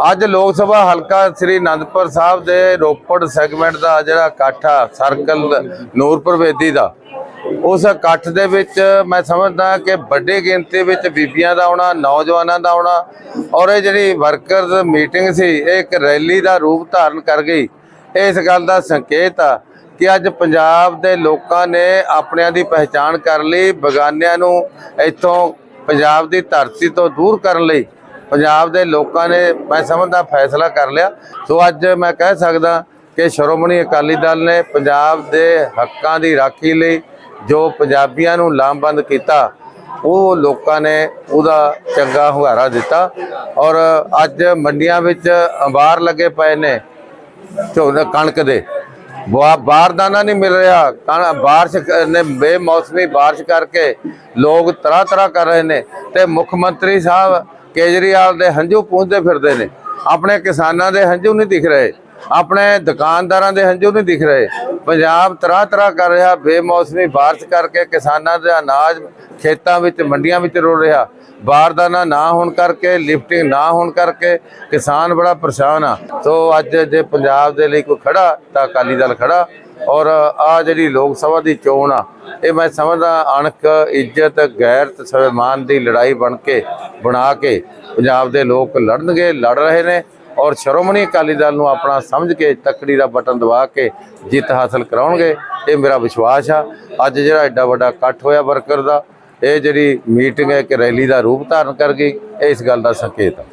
ਅੱਜ ਲੋਕ ਸਭਾ ਹਲਕਾ ਸ੍ਰੀ ਅਨੰਦਪੁਰ ਸਾਹਿਬ ਦੇ ਰੋਪੜ ਸੈਗਮੈਂਟ ਦਾ ਜਿਹੜਾ ਇਕੱਠ ਆ, ਸਰਕਲ ਨੂਰਪੁਰ ਵੇਦੀ ਦਾ, ਉਸ ਇਕੱਠ ਦੇ ਵਿੱਚ ਮੈਂ ਸਮਝਦਾ ਕਿ ਵੱਡੀ ਗਿਣਤੀ ਵਿੱਚ ਬੀਬੀਆਂ ਦਾ ਆਉਣਾ, ਨੌਜਵਾਨਾਂ ਦਾ ਆਉਣਾ ਔਰ ਇਹ ਜਿਹੜੀ ਵਰਕਰਸ ਮੀਟਿੰਗ ਸੀ, ਇਹ ਇੱਕ ਰੈਲੀ ਦਾ ਰੂਪ ਧਾਰਨ ਕਰ ਗਈ। ਇਸ ਗੱਲ ਦਾ ਸੰਕੇਤ ਆ ਕਿ ਅੱਜ ਪੰਜਾਬ ਦੇ ਲੋਕਾਂ ਨੇ ਆਪਣਿਆਂ ਦੀ ਪਹਿਚਾਣ ਕਰ ਲਈ, ਬਗਾਨਿਆਂ ਨੂੰ ਇੱਥੋਂ ਪੰਜਾਬ ਦੀ ਧਰਤੀ ਤੋਂ ਦੂਰ ਕਰਨ ਲਈ ਪੰਜਾਬ ਦੇ ਲੋਕਾਂ ਨੇ ਮੈਂ ਸਮਝਦਾ ਫੈਸਲਾ ਕਰ ਲਿਆ। ਸੋ ਅੱਜ ਮੈਂ ਕਹਿ ਸਕਦਾ ਕਿ ਸ਼੍ਰੋਮਣੀ ਅਕਾਲੀ ਦਲ ਨੇ ਪੰਜਾਬ ਦੇ ਹੱਕਾਂ ਦੀ ਰਾਖੀ ਲਈ ਜੋ ਪੰਜਾਬੀਆਂ ਨੂੰ ਲਾਮਬੰਦ ਕੀਤਾ, ਉਹ ਲੋਕਾਂ ਨੇ ਉਹਦਾ ਚੰਗਾ ਹੁੰਗਾਰਾ ਦਿੱਤਾ। ਔਰ ਅੱਜ ਮੰਡੀਆਂ ਵਿੱਚ ਅੰਬਾਰ ਲੱਗੇ ਪਏ ਨੇ, ਝੋਨਾ ਕਣਕ ਦੇ। ਬਾ- ਦਾਣਾ ਨਹੀਂ ਮਿਲ ਰਿਹਾ। ਕਣ, ਬਾਰਿਸ਼ ਨੇ ਬੇਮੌਸਮੀ ਬਾਰਿਸ਼ ਕਰਕੇ ਲੋਕ ਤਰ੍ਹਾਂ ਤਰ੍ਹਾਂ ਕਰ ਰਹੇ ਨੇ। ਤੇ ਮੁੱਖ ਮੰਤਰੀ ਸਾਹਿਬ ਕੇਜਰੀਵਾਲ ਦੇ ਹੰਝੂ ਪੂੰਝਦੇ ਫਿਰਦੇ ਨੇ। ਆਪਣੇ ਕਿਸਾਨਾਂ ਦੇ ਹੰਝੂ ਨਹੀਂ ਦਿਖ ਰਹੇ। ਆਪਣੇ ਦੁਕਾਨਦਾਰਾਂ ਦੇ ਹੰਝੂ ਨਹੀਂ ਦਿਖ ਰਹੇ। ਪੰਜਾਬ ਤਰ੍ਹਾਂ ਤਰ੍ਹਾਂ ਕਰ ਰਿਹਾ। ਬੇਮੌਸਮੀ ਬਾਰਿਸ਼ ਕਰਕੇ ਕਿਸਾਨਾਂ ਦੇ ਅਨਾਜ ਖੇਤਾਂ ਵਿੱਚ, ਮੰਡੀਆਂ ਵਿੱਚ ਰੁਲ ਰਿਹਾ। ਬਾਰਦਾਨਾ ਨਾ ਹੋਣ ਕਰਕੇ, ਲਿਫਟਿੰਗ ਨਾ ਹੋਣ ਕਰਕੇ ਕਿਸਾਨ ਬੜਾ ਪਰੇਸ਼ਾਨ ਆ। ਸੋ ਅੱਜ ਜੇ ਪੰਜਾਬ ਦੇ ਲਈ ਕੋਈ ਖੜਾ, ਤਾਂ ਅਕਾਲੀ ਦਲ ਖੜਾ। ਔਰ ਆ ਜਿਹੜੀ ਲੋਕ ਸਭਾ ਦੀ ਚੋਣ ਆ, ਇਹ ਮੈਂ ਸਮਝਦਾ ਅਣਖ, ਇੱਜ਼ਤ, ਗੈਰਤ ਸਨਮਾਨ ਦੀ ਲੜਾਈ ਬਣ ਕੇ ਬਣਾ ਕੇ ਪੰਜਾਬ ਦੇ ਲੋਕ ਲੜਨਗੇ, ਲੜ ਰਹੇ ਨੇ ਔਰ ਸ਼੍ਰੋਮਣੀ ਅਕਾਲੀ ਦਲ ਨੂੰ ਆਪਣਾ ਸਮਝ ਕੇ ਤੱਕੜੀ ਦਾ ਬਟਨ ਦਬਾ ਕੇ ਜਿੱਤ ਹਾਸਲ ਕਰਾਉਣਗੇ, ਇਹ ਮੇਰਾ ਵਿਸ਼ਵਾਸ ਆ। ਅੱਜ ਜਿਹੜਾ ਐਡਾ ਵੱਡਾ ਇਕੱਠ ਹੋਇਆ ਵਰਕਰ ਦਾ, ਇਹ ਜਿਹੜੀ ਮੀਟਿੰਗ ਹੈ ਕਿ ਰੈਲੀ ਦਾ ਰੂਪ ਧਾਰਨ ਕਰ ਗਈ ਇਹ ਇਸ ਗੱਲ ਦਾ ਸੰਕੇਤ ਆ।